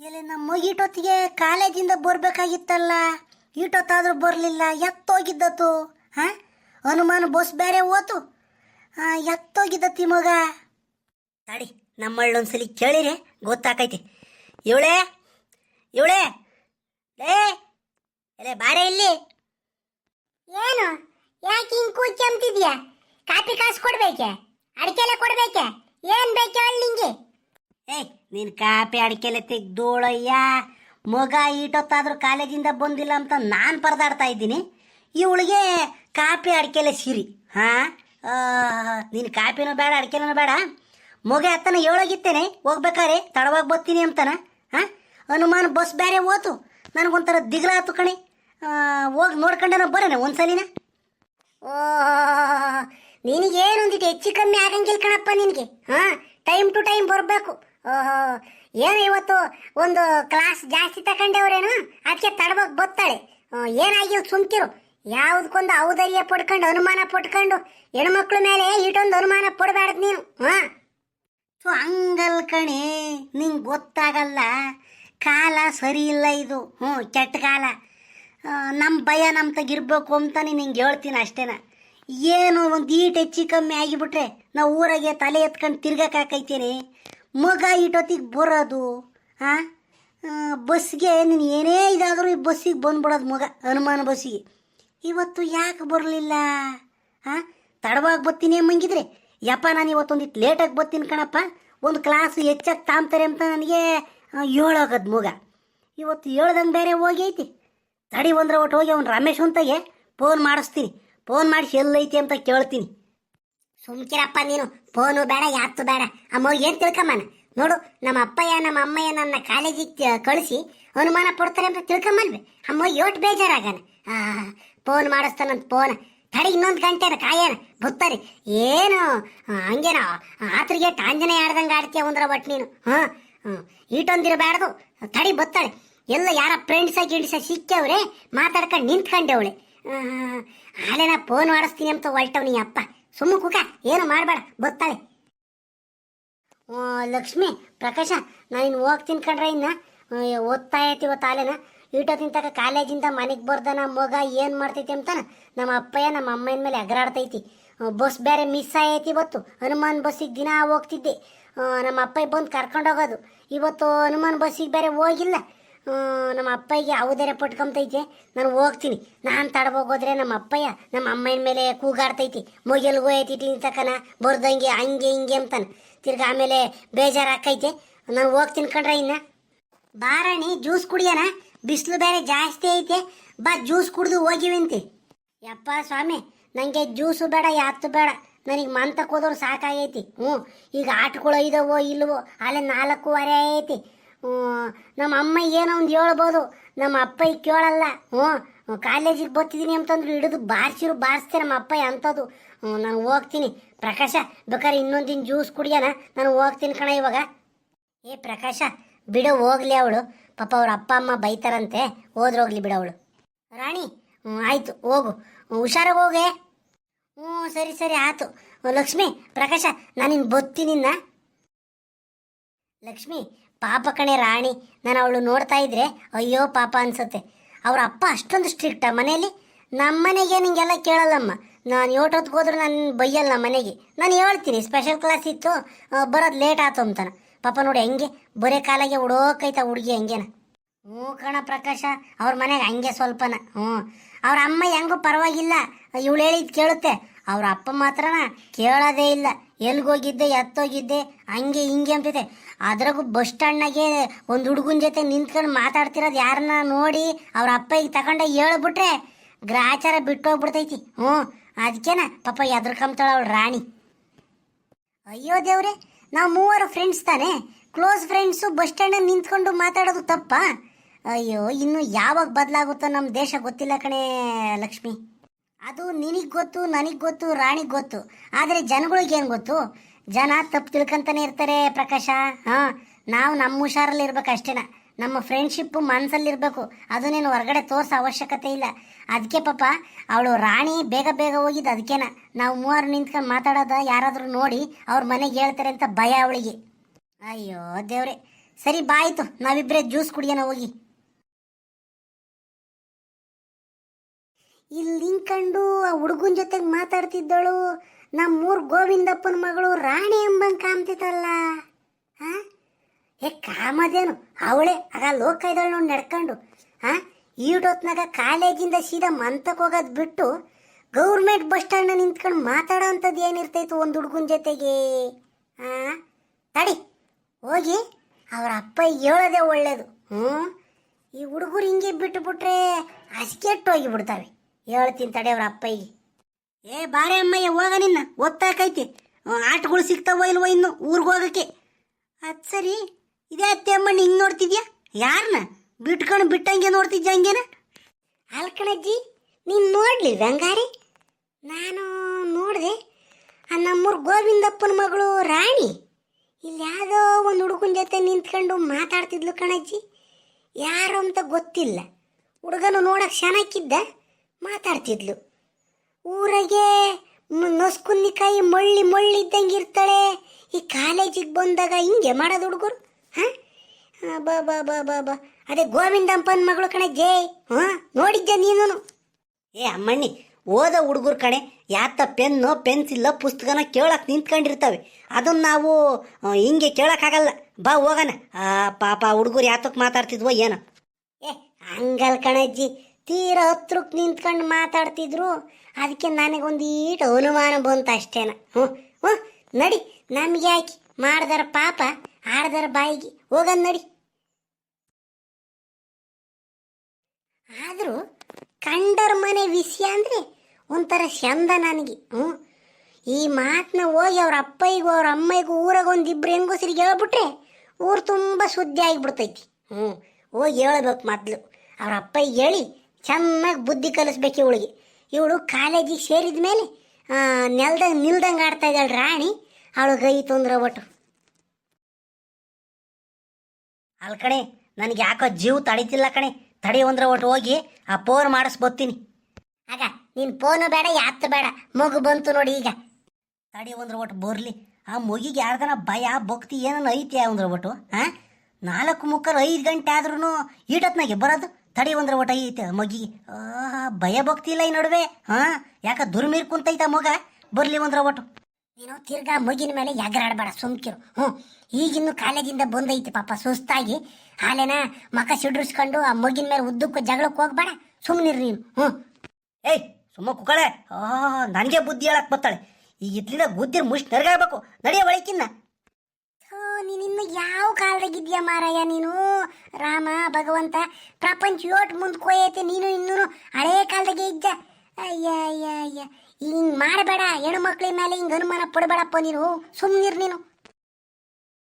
ಎಲ್ಲಿ ನಮ್ಮ ಈಟೊತ್ತಿಗೆ ಕಾಲೇಜಿಂದ ಬರ್ಬೇಕಾಗಿತ್ತಲ್ಲ? ಈಟೊತ್ತಾದ್ರೂ ಬರಲಿಲ್ಲ, ಎತ್ತೋಗಿದ್ದತ್ತು. ಹಾ? ಹನುಮಾನ್ ಬಸ್ ಬೇರೆ ಹೋತು. ಎತ್ತೋಗಿದ್ದತ್ತಿ ಎತ್ತೋಗಿದ್ದತಿ ಮಗ. ತಡಿ ನಮ್ಮಳ್ಳೊಂದ್ಸಲಿ ಕೇಳಿರಿ, ಗೊತ್ತಾಕೈತಿ. ಇವಳೆ? ಇವಳೆ? ಲೇ, ಎಲೆ ಬಾರೆ ಇಲ್ಲಿ. ಏನು? ಯಾಕೆ ಹಿಂಗೆ ಕೂಚ್ ಅಂತಿದ್ಯಾ ಕಾಪಿ ಕಾಸು ಕೊಡ್ಬೇಕೆ? ಅಡಿಕೆಲೆ ಕೊಡ್ಬೇಕೆ? ಏನ್ ಬೇಕೆ ಅಲ್ಲಿ ನಿಂಗೆ? ಏಯ್ ನೀನ್ ಕಾಪಿ ಅಡಿಕೆಲೆ ತೆಗ್ದೋಳಯ್ಯ. ಮಗ ಈಟೊತ್ತಾದ್ರೂ ಕಾಲೇಜಿಂದ ಬಂದಿಲ್ಲ ಅಂತ ನಾನು ಪರದಾಡ್ತಾ ಇದ್ದೀನಿ. ಇವಳಿಗೆ ಕಾಪಿ ಅಡಿಕೆಲೆ ಸಿರಿ. ಹಾ? ನೀನು ಕಾಪಿನೂ ಬೇಡ, ಅಡಿಕೆನೂ ಬೇಡ. ಮಗ ಅತ್ತನ ಏಳೋಗಿತ್ತೇನೆ, ಹೋಗ್ಬೇಕಾರೆ ತಡವಾಗಿ ಬರ್ತೀನಿ ಅಂತಾನ. ಹಾ? ಹನುಮಾನ್ ಬಸ್ ಬೇರೆ ಹೋತು. ನನಗೊಂಥರ ದಿಗ್ಲಾತು ಕಣೆ. ಹೋಗಿ ನೋಡ್ಕೊಂಡೇನೋ ಬರೋಣ ಒಂದ್ಸಲಿನ. ಓ ನಿನಗೆ ಹೆಚ್ಚು ಕಮ್ಮಿ ಆಗಂಗಿಲ್ಲ ಕಣಪ್ಪ ನಿನಗೆ. ಹಾ? ಟೈಮ್ ಟು ಟೈಮ್ ಬರಬೇಕು. ಓಹೋ, ಏನು ಇವತ್ತು ಒಂದು ಕ್ಲಾಸ್ ಜಾಸ್ತಿ ತಗೊಂಡವ್ರೇನು ಅದಕ್ಕೆ ತಡವಾಗಿ ಬತ್ತಾಳೆ. ಏನಾಗಿವ್ ಸುಮ್ಕಿರು. ಯಾವುದಕ್ಕೊಂದು ಔದರ್ಯ ಪಡ್ಕೊಂಡು, ಅನುಮಾನ ಪಡ್ಕೊಂಡು ಹೆಣ್ಮಕ್ಳ ಮೇಲೆ ಇಟ್ಟೊಂದು ಅನುಮಾನ ಪಡಬಾರ್ದು ನೀನು ಹಾ ಸೊ ಹಂಗಲ್ ಕಣೆ, ನಿಂಗೆ ಗೊತ್ತಾಗಲ್ಲ. ಕಾಲ ಸರಿ ಇಲ್ಲ ಇದು. ಹ್ಞೂ, ಕೆಟ್ಟ ಕಾಲ. ನಮ್ಮ ಭಯ ನಮ್ಮ ತಗಿರ್ಬೇಕು ಅಂತ ನಿಂಗೆ ಹೇಳ್ತೀನಿ ಅಷ್ಟೇನ. ಏನು ಒಂದು ಈಟ್ ಹೆಚ್ಚಿ ಕಮ್ಮಿ ಆಗಿಬಿಟ್ರೆ ನಾವು ಊರಾಗೆ ತಲೆ ಎತ್ಕೊಂಡು ತಿರ್ಗಕ್ಕಾಕೈತೇನೆ ಮಗ ಇಟೊತ್ತಿಗೆ ಬರೋದು ಹಾಂ ಬಸ್ಗೆ ನೀನು ಏನೇ ಇದಾದರೂ ಈ ಬಸ್ಸಿಗೆ ಬಂದ್ಬಿಡೋದು ಮಗ, ಹನುಮಾನ ಬಸ್ಸಿಗೆ. ಇವತ್ತು ಯಾಕೆ ಬರಲಿಲ್ಲ? ಹಾಂ ತಡವಾಗಿ ಬರ್ತೀನಿ ಮಂಗಿದ್ರೆ ಯಪ್ಪ ನಾನು ಇವತ್ತೊಂದಿಟ್ಟು ಲೇಟಾಗಿ ಬರ್ತೀನಿ ಕಣಪ್ಪ, ಒಂದು ಕ್ಲಾಸ್ ಹೆಚ್ಚಾಗಿ ತಾಂಬ್ತಾರೆ ಅಂತ ನನಗೆ ಏಳಾಗದು ಮಗ. ಇವತ್ತು ಹೇಳ್ದಂಗೆ ಬೇರೆ ಹೋಗೈತಿ. ತಡಿ ಒಂದ್ರೆ ಒಟ್ಟು ಹೋಗಿ ಅವ್ನು ರಮೇಶ್ ಅಂತಗೆ ಫೋನ್ ಮಾಡಿಸ್ತೀನಿ. ಫೋನ್ ಮಾಡಿಸಿ ಎಲ್ಲೈತಿ ಅಂತ ಕೇಳ್ತೀನಿ. ಸುಮ್ಕಿರಪ್ಪ ನೀನು. ಫೋನು ಬೇಡ ಯಾತ್ತು ಬೇಡ. ಅಮ್ಮ ಏನ್ ತಿಳ್ಕಮ್ಮನ ನೋಡು, ನಮ್ಮ ಅಪ್ಪಯ್ಯ, ನಮ್ಮ ಅಮ್ಮಯ್ಯ ನನ್ನ ಕಾಲೇಜಿಗೆ ಕಳಿಸಿ ಅನುಮಾನ ಪಡ್ತಾರೆ ಅಂತ ತಿಳ್ಕೊಂಬಲ್ವಿ ಅಮ್ಮ ಯೋಟ್ ಬೇಜಾರಾಗನ ಫೋನ್ ಮಾಡಿಸ್ತಾನಂತ ಫೋನ್. ತಡಿ ಇನ್ನೊಂದು ಗಂಟೆ ಕಾಯನ. ಬುತ್ತರಿ. ಏನು? ಹಂಗೇನ? ಆತ್ರಿಗೆ ಕಾಂಜನೆ ಆಡ್ದಂಗೆ ಆಡ್ತೀಯ ಒಂದ್ರ ಬಟ್ ನೀನು? ಹಾ? ಹ್ಮ್ ಈಟೊಂದಿರಬಾರ್ದು ತಡಿ ಬತ್ತಾಳೆ. ಎಲ್ಲ ಯಾರ ಫ್ರೆಂಡ್ಸ ಗಿಂಡ್ಸ ಸಿಕ್ಕವ್ರೆ, ಮಾತಾಡ್ಕೊಂಡು ನಿಂತ್ಕಂಡೆ ಅವಳೆ ಹಾಲೆನ ಫೋನ್ ಮಾಡಿಸ್ತೀನಿ ಅಂತ ಹೊಲ್ಟವ್ ನೀ ಅಪ್ಪ. ಸುಮ್ಮ ಕುಕ, ಏನು ಮಾಡಬೇಡ ಬರ್ತಾಳೆ ಲಕ್ಷ್ಮಿ, ಪ್ರಕಾಶ ನಾನು ಹೋಗ್ತೀನಿ ಕಣ್ರೆ ಇನ್ನ. ಓದ್ತಾ ಇವತ್ತು ಆಲೆನ ತಕ ಕಾಲೇಜಿಂದ ಮನೆಗೆ ಬರ್ದನ ಮಗ ಏನು ಮಾಡ್ತೈತಿ ಅಂತಾನ? ನಮ್ಮ ಅಪ್ಪಯ್ಯ ನಮ್ಮ ಅಮ್ಮನ ಮೇಲೆ ಅಗ್ರಾಡ್ತೈತಿ. ಬಸ್ ಬೇರೆ ಮಿಸ್ ಆಗೈತಿ ಇವತ್ತು. ಹನುಮಾನ್ ಬಸ್ಸಿಗೆ ದಿನ ಹೋಗ್ತಿದ್ದೆ. ನಮ್ಮ ಅಪ್ಪಯ್ಯ ಬಂದು ಕರ್ಕೊಂಡು ಹೋಗೋದು. ಇವತ್ತು ಹನುಮಾನ್ ಬಸ್ಸಿಗೆ ಬೇರೆ ಹೋಗಿಲ್ಲ. ನಮ್ಮ ಅಪ್ಪಯ್ಯ ಯಾವುದೇ ಪಟ್ಕೊಂತೈತೆ, ನಾನು ಹೋಗ್ತೀನಿ. ನಾನು ತಡಬೋಗೋದ್ರೆ ನಮ್ಮ ಅಪ್ಪಯ್ಯ, ನಮ್ಮ ಅಮ್ಮನ ಮೇಲೆ ಕೂಗಾಡ್ತೈತಿ. ಮೊಗೆಲ್ಗೂ ಐತಿ ತಕನ, ಬರ್ದಂಗೆ ಹಂಗೆ ಹಿಂಗೆ ಅಂತಾನೆ. ತಿರ್ಗ ಆಮೇಲೆ ಬೇಜಾರಾಕೈತೆ ನಾನು ಹೋಗ್ತೀನಿ ಕಣ್ರೆ ಇನ್ನ. ಬಾರಾಣಿ ಜ್ಯೂಸ್ ಕುಡಿಯೋಣ. ಬಿಸಿಲು ಬೇರೆ ಜಾಸ್ತಿ ಐತೆ. ಬಾ, ಜ್ಯೂಸ್ ಕುಡ್ದು ಹೋಗಿವಂತೆ ಯಪ್ಪ ಸ್ವಾಮಿ ನನಗೆ ಜ್ಯೂಸು ಬೇಡ ಯಾತ್ತು ಬೇಡ. ನನಗೆ ಮಂತಕ್ಕೆ ಹೋದವ್ರು ಸಾಕಾಗೈತಿ. ಹ್ಞೂ ಈಗ ಆಟಗಳು ಇದಾವೋ ಇಲ್ಲವೋ ಅಲ್ಲೇ ನಾಲ್ಕೂವರೆ ಐತಿ. ನಮ್ಮ ಅಮ್ಮ ಏನೋ ಒಂದು ಹೇಳ್ಬೋದು. ನಮ್ಮ ಅಪ್ಪ ಈಗ ಕೇಳಲ್ಲ ಹ್ಞೂ ಕಾಲೇಜಿಗೆ ಬರ್ತಿದ್ದೀನಿ ಅಂತಂದ್ರೆ ಹಿಡಿದು ಬಾರಿಸಿರು, ಬಾರಿಸ್ತೆ ನಮ್ಮ ಅಪ್ಪ ಅಂಥದ್ದು ನಾನು ಹೋಗ್ತೀನಿ. ಪ್ರಕಾಶ, ಬೇಕಾದ್ರೆ ಇನ್ನೊಂದಿನ ಜ್ಯೂಸ್ ಕುಡಿಯೋಣ. ನಾನು ಹೋಗ್ತೀನಿ ಕಣ ಇವಾಗ. ಏ, ಪ್ರಕಾಶ, ಬಿಡು, ಹೋಗ್ಲಿ ಅವಳು. ಪಾಪ ಅವ್ರ ಅಪ್ಪ, ಅಮ್ಮ ಬೈತಾರಂತೆ. ಹೋದ್ರೋಗ್ಲಿ ಬಿಡವಳು ರಾಣಿ ಹ್ಞೂ ಆಯ್ತು, ಹೋಗು. ಹುಷಾರಾಗಿ ಹೋಗೆ. ಹ್ಞೂ ಸರಿ ಸರಿ ಆಯ್ತು ಲಕ್ಷ್ಮಿ, ಪ್ರಕಾಶ ನಾನಿನ್ನು ಬತ್ತೀನಿನ್ನ ಲಕ್ಷ್ಮಿ ಪಾಪ ಕಣೆ ರಾಣಿ, ನಾನು ಅವಳು ನೋಡ್ತಾ ಇದ್ರೆ ಅಯ್ಯೋ ಪಾಪ ಅನ್ಸುತ್ತೆ. ಅವ್ರ ಅಪ್ಪ ಅಷ್ಟೊಂದು ಸ್ಟ್ರಿಕ್ಟಾ ಮನೆಯಲ್ಲಿ? ನಮ್ಮ ಮನೆಗೆ ನಿಂಗೆಲ್ಲ ಕೇಳಲ್ಲಮ್ಮ. ನಾನು ಏಟೊತ್ತಿಗೆ ಹೋದ್ರೆ ನಾನು ಬೈಯಲ್ಲ ಮನೆಗೆ. ನಾನು ಹೇಳ್ತೀನಿ ಸ್ಪೆಷಲ್ ಕ್ಲಾಸ್ ಇತ್ತು ಬರೋದು ಲೇಟ್ ಆಯ್ತು ಅಂತಾನೆ. ಪಾಪ ನೋಡಿ ಹೆಂಗೆ, ಬರೇ ಕಾಲಾಗೆ ಹುಡೋಕೈತ ಹುಡುಗಿ ಹಂಗೇನ. ಹ್ಞೂ ಕಣ ಪ್ರಕಾಶ, ಅವ್ರ ಮನೆಗೆ ಹಂಗೆ ಸ್ವಲ್ಪನ. ಹ್ಞೂ. ಅವ್ರ ಅಮ್ಮ ಹೆಂಗೂ ಪರವಾಗಿಲ್ಲ, ಇವಳು ಹೇಳಿದ್ ಕೇಳುತ್ತೆ. ಅವ್ರ ಅಪ್ಪ ಮಾತ್ರನ ಕೇಳೋದೇ ಇಲ್ಲ. ಎಲ್ಗೋಗಿದ್ದೆ, ಎತ್ತೋಗಿದ್ದೆ, ಹಂಗೆ ಹಿಂಗೆ ಅಂತಿದೆ. ಅದ್ರಾಗೂ ಬಸ್ ಸ್ಟ್ಯಾಂಡ್ನಾಗೆ ಒಂದು ಹುಡುಗನ ಜೊತೆ ನಿಂತ್ಕೊಂಡು ಮಾತಾಡ್ತಿರೋದು ಯಾರನ್ನ ನೋಡಿ ಅವ್ರ ಅಪ್ಪ ಈಗ ತಗೊಂಡ ಹೇಳ್ಬಿಟ್ರೆ ಗ್ರಾಚಾರ ಬಿಟ್ಟು ಹೋಗ್ಬಿಡ್ತೈತಿ ಹ್ಞೂ ಅದಕ್ಕೇನ ಪಾಪ ಎದ್ರಕಂತಾಳ ಅವಳು ರಾಣಿ. ಅಯ್ಯೋ ದೇವ್ರೆ, ನಾವು ಮೂವರು ಫ್ರೆಂಡ್ಸ್ ತಾನೆ. ಕ್ಲೋಸ್ ಫ್ರೆಂಡ್ಸು ಬಸ್ ಸ್ಟ್ಯಾಂಡಲ್ಲಿ ನಿಂತ್ಕೊಂಡು ಮಾತಾಡೋದು ತಪ್ಪಾ? ಅಯ್ಯೋ, ಇನ್ನು ಯಾವಾಗ ಬದಲಾಗುತ್ತೋ ನಮ್ಮ ದೇಶ ಗೊತ್ತಿಲ್ಲ ಕಣೇ ಲಕ್ಷ್ಮಿ. ಅದು ನಿನಗೆ ಗೊತ್ತು, ನನಗೆ ಗೊತ್ತು, ರಾಣಿಗೆ ಗೊತ್ತು. ಆದರೆ ಜನಗಳಿಗೆ ಏನು ಗೊತ್ತು? ಜನ ತಪ್ಪು ತಿಳ್ಕಂತಾನೆ ಇರ್ತಾರೆ ಪ್ರಕಾಶ. ಹಾಂ, ನಾವು ನಮ್ಮ ಹುಷಾರಲ್ಲಿ ಇರ್ಬೇಕು ಅಷ್ಟೇನ. ನಮ್ಮ ಫ್ರೆಂಡ್ಶಿಪ್ಪು ಮನಸ್ಸಲ್ಲಿರಬೇಕು ಅದನ್ನೇನು ಹೊರಗಡೆ ತೋರಿಸೋ ಅವಶ್ಯಕತೆ ಇಲ್ಲ. ಅದಕ್ಕೆ ಪಾಪ ಅವಳು ರಾಣಿ ಬೇಗ ಬೇಗ ಹೋಗಿದ್ದು ಅದಕ್ಕೇನ ನಾವು ಮೂವರು ನಿಂತ್ಕೊಂಡು ಮಾತಾಡೋದ ಯಾರಾದರೂ ನೋಡಿ ಅವ್ರ ಮನೆಗೆ ಹೇಳ್ತಾರೆ ಅಂತ ಭಯ ಅವಳಿಗೆ. ಅಯ್ಯೋ ದೇವ್ರೆ. ಸರಿ, ಬಾಯ್ತು. ನಾವಿಬ್ರೆ ಜ್ಯೂಸ್ ಕುಡಿಯೋಣ ಹೋಗಿ. ಇಲ್ಲಿ ನಿಂತ್ಕೊಂಡು ಆ ಹುಡುಗನ ಜೊತೆಗೆ ಮಾತಾಡ್ತಿದ್ದಳು ನಮ್ಮೂರು ಗೋವಿಂದಪ್ಪನ ಮಗಳು ರಾಣಿ ಎಂಬಂಗೆ ಕಾಮ್ತಿತ್ತಲ್ಲ ಹಾಂ ಏ, ಕಾಮದೇನು? ಅವಳೆ, ಆಗ ಲೋಕ ಇದ್ದಾಳೆ ನೋಡಿ ನಡ್ಕೊಂಡು ಹಾ ಈಟೊತ್ನಾಗ ಕಾಲೇಜಿಂದ ಸೀದಾ ಮಂತಕ್ಕೆ ಹೋಗೋದು ಬಿಟ್ಟು ಗೌರ್ಮೆಂಟ್ ಬಸ್ ಸ್ಟ್ಯಾಂಡ್ ನಿಂತ್ಕೊಂಡು ಮಾತಾಡೋ ಅಂಥದ್ದು ಏನಿರ್ತೈತು ಒಂದು ಹುಡುಗನ ಜೊತೆಗೆ ಹಾ ತಡಿ, ಹೋಗಿ ಅವ್ರ ಅಪ್ಪ ಹೇಳೋದೇ ಒಳ್ಳೇದು ಹ್ಞೂ ಈ ಹುಡುಗರು ಹಿಂಗೆ ಬಿಟ್ಟುಬಿಟ್ರೆ ಅಸ್ಕೆಟ್ಟು ಹೋಗಿಬಿಡ್ತಾವೆ. ಹೋಗಿ ಬಿಡ್ತಾವೆ ಹೇಳ್ತೀನಿ ತಡೆ ಅವ್ರ ಅಪ್ಪಯ್ಯ ಏ ಬಾರೆ ಅಮ್ಮಯ್ಯ, ಹೋಗ ನಿನ್ನ. ಒತ್ತಾಕೈತಿ. ಆಟಗಳು ಸಿಗ್ತಾವೋ ಇಲ್ವೋ ಇನ್ನು ಊರಿಗೆ ಹೋಗಕ್ಕೆ. ಅದು ಸರಿ. ಇದೇ ಅತ್ತೆ ಹಿಂಗೆ ನೋಡ್ತಿದ್ಯಾ? ಯಾರನ್ನ ಬಿಟ್ಕೊಂಡು ಬಿಟ್ಟಂಗೆ ನೋಡ್ತಿದ್ಯ ಹಂಗೇನ? ಅಲ್ಕಣಜ್ಜಿ, ನೀನು ನೋಡ್ಲಿ ಬಂಗಾರಿ ನಾನು ನೋಡಿದೆ. ಆ ನಮ್ಮೂರು ಗೋವಿಂದಪ್ಪನ ಮಗಳು ರಾಣಿ. ಇಲ್ಲಿ ಯಾವುದೋ ಒಂದು ಹುಡುಗನ ಜೊತೆ ನಿಂತ್ಕೊಂಡು ಮಾತಾಡ್ತಿದ್ಲು ಕಣಜ್ಜಿ. ಯಾರು ಅಂತ ಗೊತ್ತಿಲ್ಲ. ಹುಡುಗನು ನೋಡಕ್ಕೆ ಚೆನ್ನಾಗಿದ್ದ ಮಾತಾಡ್ತಿದ್ಲು. ನಸ್ಕುನಿ ಕೈ ಮಳ್ಳಿ ಮಳ್ಳಿ ಇದ್ದಂಗೆ ಇರ್ತಾಳೆ. ಈ ಕಾಲೇಜಿಗೆ ಬಂದಾಗ ಹಿಂಗೆ ಮಾಡೋದು ಹುಡುಗರು, ಹಾಂ? ಬಾ ಬಾ ಬಾ ಬಾ ಬಾ. ಅದೇ ಗೋವಿಂದಪ್ಪನ ಮಗಳು ಕಣೆ, ಜೇ, ಹಾಂ? ನೋಡಿದ್ದೆ ನೀನು ಏ ಅಮ್ಮಣ್ಣಿ, ಓದೋ ಹುಡುಗರು ಕಣೆ, ಯಾತ ಪೆನ್ನು ಪೆನ್ಸಿಲ್ಲ ಪುಸ್ತಕನ ಕೇಳಕ್ ನಿಂತ್ಕೊಂಡಿರ್ತವೆ. ಅದನ್ನ ನಾವು ಹಿಂಗೆ ಕೇಳೋಕ್ಕಾಗಲ್ಲ. ಬಾ, ಹೋಗೋಣ. ಆ, ಪಾಪ ಹುಡುಗರು ಯಾತಕ್ಕೆ ಮಾತಾಡ್ತಿದ್ವೋ ಏನೋ. ಏ, ಹಂಗಲ್ ಕಣಜ್ಜಿ ತೀರ ಹತ್ರಕ್ಕೆ ನಿಂತ್ಕೊಂಡು ಮಾತಾಡ್ತಿದ್ರು. ಅದಕ್ಕೆ ನನಗೊಂದು ಈಟು ಅನುಮಾನ ಬಂತು ಅಷ್ಟೇನ. ಹ್ಞೂ ಹ್ಞೂ, ನಡಿ, ನಮಗೆ ಯಾಕೆ ಮಾಡ್ದಾರ ಪಾಪ, ಆಡ್ದಾರ ಬಾಯಿಗೆ. ಹೋಗನ್ ನಡಿ. ಆದರೂ ಕಂಡರ ಮನೆ ವಿಷಯ ಅಂದರೆ ಒಂಥರ ಚಂದ ನನಗೆ. ಹ್ಞೂ, ಈ ಮಾತನ್ನ ಹೋಗಿ ಅವ್ರ ಅಪ್ಪಯ್ಯಗೂ ಅವ್ರ ಅಮ್ಮಯ್ಯಗೂ ಊರಾಗ ಒಂದಿಬ್ರು ಹೆಂಗಸರಿಗೆ ಹೇಳ್ಬಿಟ್ರೆ ಊರು ತುಂಬ ಸುದ್ದಿ ಆಗಿಬಿಡ್ತೈತಿ. ಹ್ಞೂ, ಹೋಗಿ ಹೇಳ್ಬೇಕು ಮೊದಲು. ಅವ್ರ ಅಪ್ಪಯ್ಯ ಹೇಳಿ ಚೆನ್ನಾಗಿ ಬುದ್ಧಿ ಕಲಿಸ್ಬೇಕು ಇವಳಿಗೆ. ಇವಳು ಕಾಲೇಜಿಗೆ ಸೇರಿದ ಮೇಲೆ ನೆಲ್ದಂಗೆ, ನಿಲ್ದಂಗೆ ಆಡ್ತಾ ಇದ್ದಾಳೆ ರಾಣಿ. ಅವಳು ಗೈ ತೊಂದ್ರೆ ಒಟ್ಟು ಅಲ್ ಕಣೆ, ನನಗೆ ಯಾಕೋ ಜೀವ ತಡಿತಿಲ್ಲ ಕಣೆ. ತಡಿ ಅಂದ್ರೆ ಒಟ್ಟು ಹೋಗಿ, ಆ ಫೋನ್ ಮಾಡಿಸ್ಬೋತೀನಿ ಆಗ, ನೀನು ಫೋನು ಬೇಡ ಯಾತ್ತು ಬೇಡ. ಮಗು ಬಂತು ನೋಡಿ ಈಗ. ತಡಿ ಅಂದ್ರೆ ಒಟ್ಟು ಬರ್ಲಿ. ಆ ಮಗಿಗೆ ಯಾರ್ದನ ಭಯ, ಭಕ್ತಿ ಏನೋ ಐತಿ ಅಂದ್ರೆ ಒಟ್ಟು ಹಾಂ ನಾಲ್ಕು ಮುಕ್ಕಾಲು ಐದು ಗಂಟೆ ಆದ್ರೂ ಈಟತ್ನಾಗೆ ಬರೋದು. ತಡಿ ಒಂದ್ರ ಒಟ ಐತೆ ಆ, ಭಯ ಭಕ್ತಿ ಇಲ್ಲ ಈ ನಡುವೆ. ಹಾ, ಯಾಕ ದುರ್ಮೀರ್ ಕುಂತೈತ ಮಗ? ಬರ್ಲಿ ಒಂದ್ರ ಒಟ್ಟು ನೀನು ತಿರ್ಗಾ ಮಗಿನ ಮೇಲೆ ಎಗರಾಡಬೇಡ, ಸುಮ್ಕಿರು. ಹ್ಞೂ ಈಗಿನ್ನು ಕಾಲೇಜಿಂದ ಬಂದೈತಿ ಪಾಪ, ಸುಸ್ತಾಗಿ. ಹಾಲೇನ ಮಕ ಸಿಡ್ರಿಸ್ಕೊಂಡು ಆ ಮಗಿನ ಮೇಲೆ ಉದ್ದಕ್ಕೂ ಜಗಳಕ್ಕೆ ಹೋಗ್ಬೇಡ ಸುಮ್ಮನಿರು ನೀನು. ಹ್ಞೂ ಏಯ್, ಸುಮ್ಮ ಕುಕಳೆ ಆ, ನನಗೆ ಬುದ್ಧಿ ಹೇಳಕ್ ಬರ್ತಾಳೆ ಈಗ ಇದ್ಲಿಂದ ಬುದ್ಧಿ ಮುಷ್ ನರ್ಗಾಡ್ಬೇಕು. ನಡೆಯ ಒಳಕಿನ್ನ. ಯಾವ ಕಾಲದಾಗಿದ್ಯಾ ಮಾರಾಯ ನೀನು? ರಾಮ, ಭಗವಂತ, ಪ್ರಪಂಚ ಯೋಟ್ ಮುಂದೆ ಕೊಯ್ಯೈತೆ, ನೀನು ಇನ್ನೂ ಹಳೇ ಕಾಲದಾಗೆ ಇದ್ದ. ಅಯ್ಯ ಅಯ್ಯ ಅಯ್ಯ. ಹಿಂಗ್ ಮಾಡಬೇಡ ಹೆಣ್ಣು ಮಕ್ಳ ಮೇಲೆ ಹಿಂಗ್ ಅನುಮಾನ ಪಡಬೇಡಪ್ಪ ನೀನು. ಸುಮ್ಮನಿರು ನೀನು.